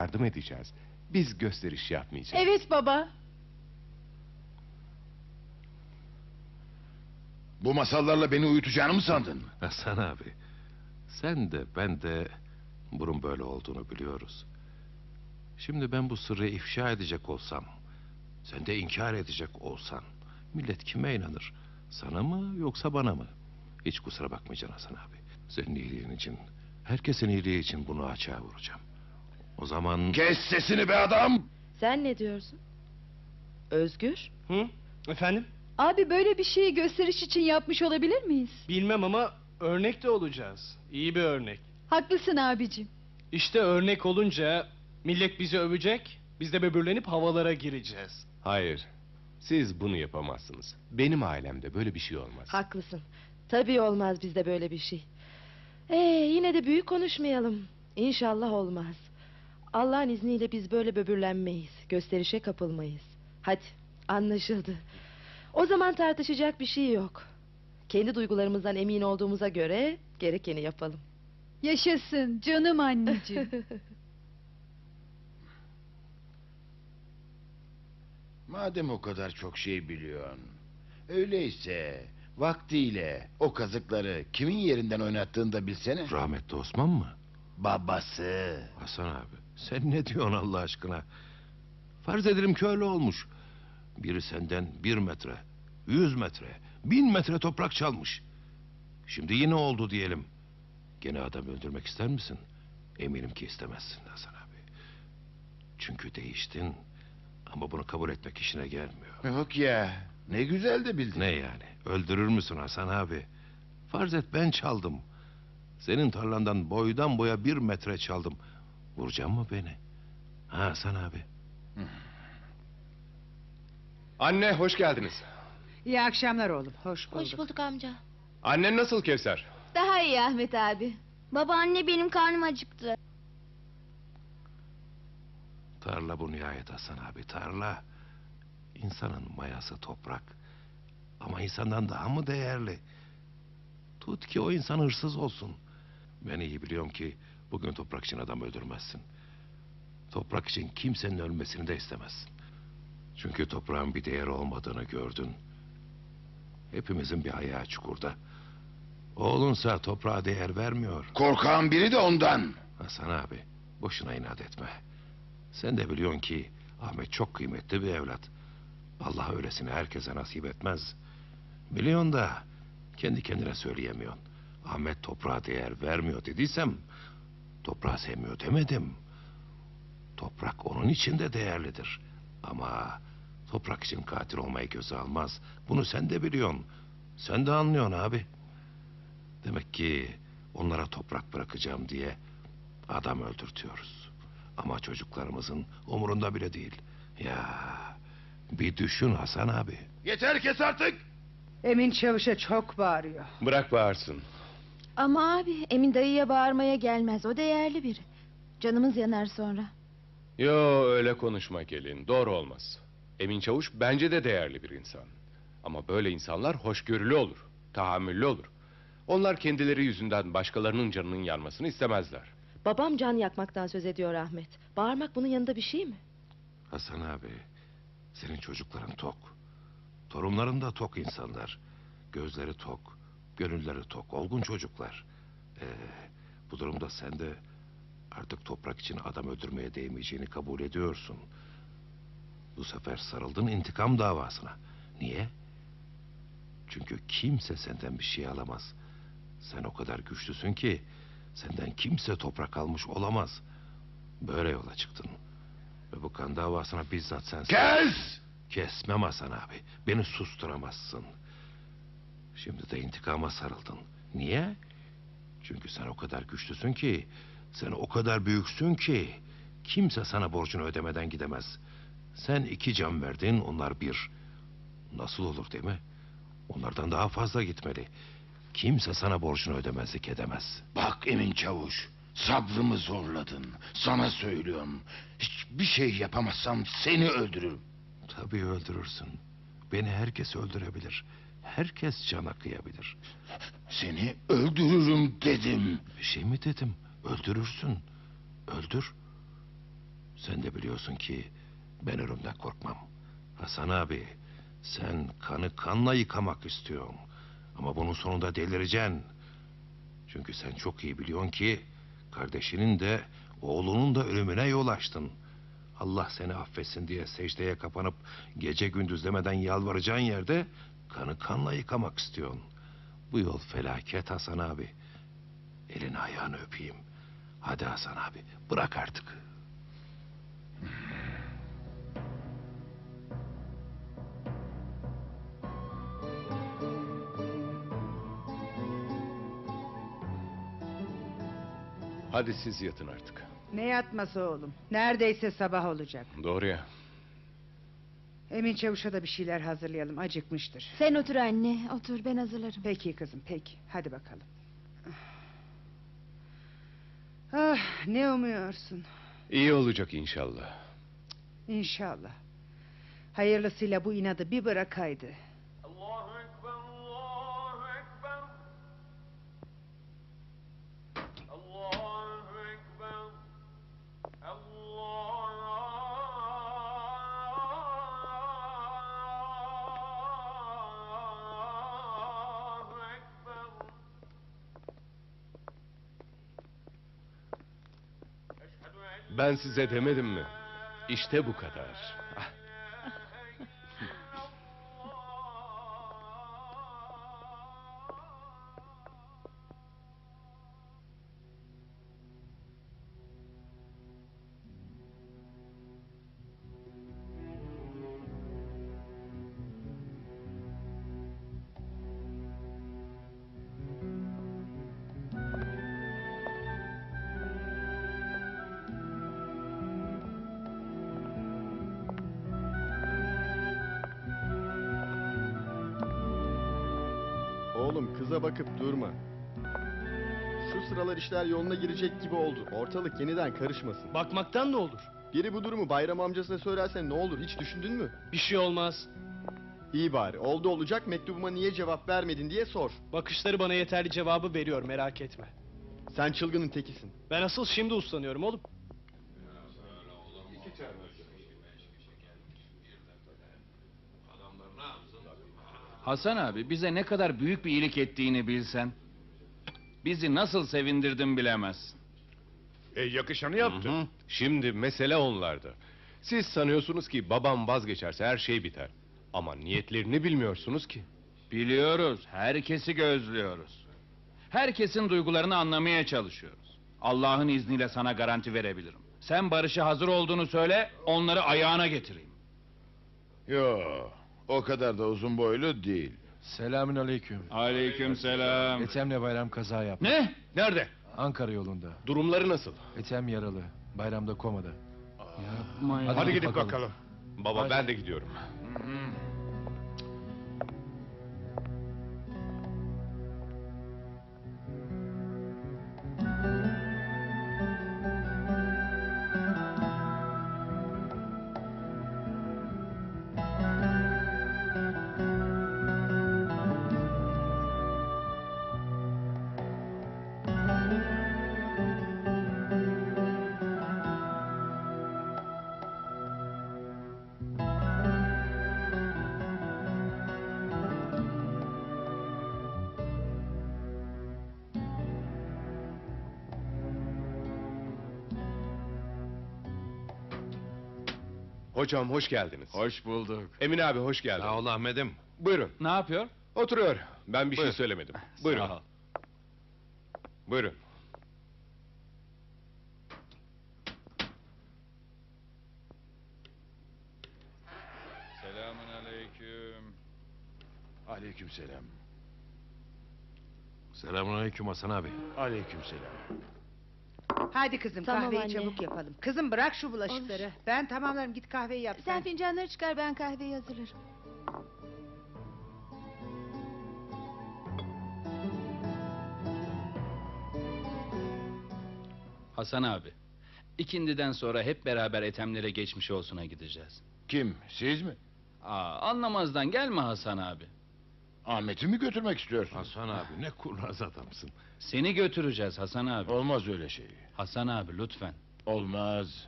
yardım edeceğiz. Biz gösteriş yapmayacağız. Evet baba. Bu masallarla beni uyutacağını mı sandın? Hasan abi, sen de ben de bunun böyle olduğunu biliyoruz. Şimdi ben bu sırrı ifşa edecek olsam, sen de inkar edecek olsan, millet kime inanır? Sana mı yoksa bana mı? Hiç kusura bakmayacaksın Hasan abi. Senin iyiliğin için, herkesin iyiliği için bunu açığa vuracağım. O zaman... Kes sesini be adam! Sen ne diyorsun? Özgür? Hı? Efendim? Abi böyle bir şeyi gösteriş için yapmış olabilir miyiz? Bilmem ama örnek de olacağız. İyi bir örnek. Haklısın abicim. İşte örnek olunca millet bizi övecek, biz de böbürlenip havalara gireceğiz. Hayır. Siz bunu yapamazsınız. Benim ailemde böyle bir şey olmaz. Haklısın. Tabii olmaz bizde böyle bir şey. Ee, yine de büyük konuşmayalım. İnşallah olmaz. Allah'ın izniyle biz böyle böbürlenmeyiz. Gösterişe kapılmayız. Hadi anlaşıldı. O zaman tartışacak bir şey yok. Kendi duygularımızdan emin olduğumuza göre gerekeni yapalım. Yaşasın canım anneciğim. Madem o kadar çok şey biliyorsun. Öyleyse vaktiyle o kazıkları kimin yerinden oynattığını da bilsene. Rahmetli Osman mı? Babası. Hasan abi, sen ne diyorsun Allah aşkına? Farz edelim ki öyle olmuş. Biri senden bir metre, yüz metre, bin metre toprak çalmış. Şimdi yine oldu diyelim. Gene adam öldürmek ister misin? Eminim ki istemezsin Hasan abi. Çünkü değiştin. Ama bunu kabul etmek işine gelmiyor. Yok ya. Ne güzel de bildin. Ne yani? Öldürür müsün Hasan abi? Farz et ben çaldım. Senin tarlandan boydan boya bir metre çaldım. Vuracak mı beni? Ha Hasan abi. Anne hoş geldiniz. İyi akşamlar oğlum. Hoş bulduk. Hoş bulduk amca. Annen nasıl Kevser? Daha iyi Ahmet abi. Baba anne benim karnım acıktı. Tarla bu nihayet Hasan abi tarla. İnsanın mayası toprak. Ama insandan daha mı değerli? Tut ki o insan hırsız olsun. Ben iyi biliyorum ki bugün toprak için adam öldürmezsin. Toprak için kimsenin ölmesini de istemezsin. Çünkü toprağın bir değeri olmadığını gördün. Hepimizin bir ayağı çukurda. Oğlunsa toprağa değer vermiyor. Korkağın biri de ondan. Hasan abi, boşuna inat etme. Sen de biliyorsun ki Ahmet çok kıymetli bir evlat. Allah öylesine herkese nasip etmez. Biliyorsun da kendi kendine söyleyemiyorsun. Ahmet toprağa değer vermiyor dediysem toprağı sevmiyor demedim. Toprak onun için de değerlidir. Ama toprak için katil olmayı göze almaz. Bunu sen de biliyorsun. Sen de anlıyorsun abi. Demek ki onlara toprak bırakacağım diye adam öldürtüyoruz. Ama çocuklarımızın umurunda bile değil. Ya bir düşün Hasan abi. Yeter kes artık. Emin Çavuş'a çok bağırıyor. Bırak bağırsın. Ama abi Emin dayıya bağırmaya gelmez. O değerli biri. Canımız yanar sonra. Yo öyle konuşma gelin. Doğru olmaz. Emin Çavuş bence de değerli bir insan. Ama böyle insanlar hoşgörülü olur. Tahammüllü olur. Onlar kendileri yüzünden başkalarının canının yanmasını istemezler. Babam can yakmaktan söz ediyor Ahmet. Bağırmak bunun yanında bir şey mi? Hasan abi, senin çocukların tok. Torunların da tok insanlar. Gözleri tok, gönülleri tok, olgun çocuklar. Ee, bu durumda sen de artık toprak için adam öldürmeye değmeyeceğini kabul ediyorsun. Bu sefer sarıldın intikam davasına. Niye? Çünkü kimse senden bir şey alamaz. Sen o kadar güçlüsün ki senden kimse toprak almış olamaz. Böyle yola çıktın. Ve bu kan davasına bizzat sen... Kes! Kesmem Hasan abi. Beni susturamazsın. Şimdi de intikama sarıldın. Niye? Çünkü sen o kadar güçlüsün ki... Sen o kadar büyüksün ki... Kimse sana borcunu ödemeden gidemez. Sen iki can verdin, onlar bir. Nasıl olur değil mi? Onlardan daha fazla gitmeli. Kimse sana borcunu ödemezlik edemez. Bak Emin Çavuş. Sabrımı zorladın. Sana söylüyorum. Hiçbir şey yapamazsam seni öldürürüm. Tabii öldürürsün. Beni herkes öldürebilir. Herkes cana kıyabilir. Seni öldürürüm dedim. Bir şey mi dedim? Öldürürsün. Öldür. Sen de biliyorsun ki ben ölümden korkmam. Hasan abi, sen kanı kanla yıkamak istiyorsun. Ama bunun sonunda delireceksin. Çünkü sen çok iyi biliyorsun ki kardeşinin de oğlunun da ölümüne yol açtın. Allah seni affetsin diye secdeye kapanıp gece gündüz demeden yalvaracağın yerde kanı kanla yıkamak istiyorsun. Bu yol felaket Hasan abi. Elini ayağını öpeyim. Hadi Hasan abi bırak artık. Hadi siz yatın artık. Ne yatması oğlum? Neredeyse sabah olacak. Doğru ya. Emin Çavuş'a da bir şeyler hazırlayalım. Acıkmıştır. Sen otur anne, otur ben hazırlarım. Peki kızım peki. Hadi bakalım. Ah ne umuyorsun? İyi olacak inşallah. İnşallah. Hayırlısıyla bu inadı bir bırakaydı. Ben size demedim mi? İşte bu kadar. Kıza bakıp durma. Şu sıralar işler yoluna girecek gibi oldu. Ortalık yeniden karışmasın. Bakmaktan ne olur? Biri bu durumu bayram amcasına söylerse ne olur hiç düşündün mü? Bir şey olmaz. İyi bari oldu olacak mektubuma niye cevap vermedin diye sor. Bakışları bana yeterli cevabı veriyor merak etme. Sen çılgının tekisin. Ben asıl şimdi uslanıyorum oğlum. Hasan abi bize ne kadar büyük bir iyilik ettiğini bilsen. Bizi nasıl sevindirdin bilemezsin. E yakışanı yaptı. Şimdi mesele onlarda. Siz sanıyorsunuz ki babam vazgeçerse her şey biter. Ama niyetlerini bilmiyorsunuz ki. Biliyoruz, herkesi gözlüyoruz. Herkesin duygularını anlamaya çalışıyoruz. Allah'ın izniyle sana garanti verebilirim. Sen barışa hazır olduğunu söyle, onları ayağına getireyim. Yo, o kadar da uzun boylu değil. Selamün aleyküm. Aleykümselam. Ethem'le Bayram kaza yaptı. Ne? Nerede? Ankara yolunda. Durumları nasıl? Ethem yaralı. Bayramda komada. Yapma ya. Hadi gidip bakalım. bakalım. Baba Hadi. ben de gidiyorum. Hocam hoş geldiniz. Hoş bulduk. Emin abi hoş geldin. Sağ ol Ahmet'im. Buyurun. Ne yapıyor? Oturuyor. Ben bir Buyur. şey söylemedim. Buyurun. Sağ ol. Buyurun. Selamun aleyküm. Aleykümselam. Selamünaleyküm Hasan abi. Aleykümselam. Hadi kızım Tamam kahveyi anne. çabuk yapalım. Kızım bırak şu bulaşıkları. Ben tamamlarım git kahveyi yap. Sen fincanları çıkar ben kahveyi hazırlarım. Hasan abi. ikindiden sonra hep beraber Ethemlere geçmiş olsuna gideceğiz. Kim? Siz mi? Aa, anlamazdan gelme Hasan abi. Ahmet'i mi götürmek istiyorsun? Hasan abi ne kurnaz adamsın. Seni götüreceğiz Hasan abi. Olmaz öyle şey. Hasan abi lütfen. Olmaz.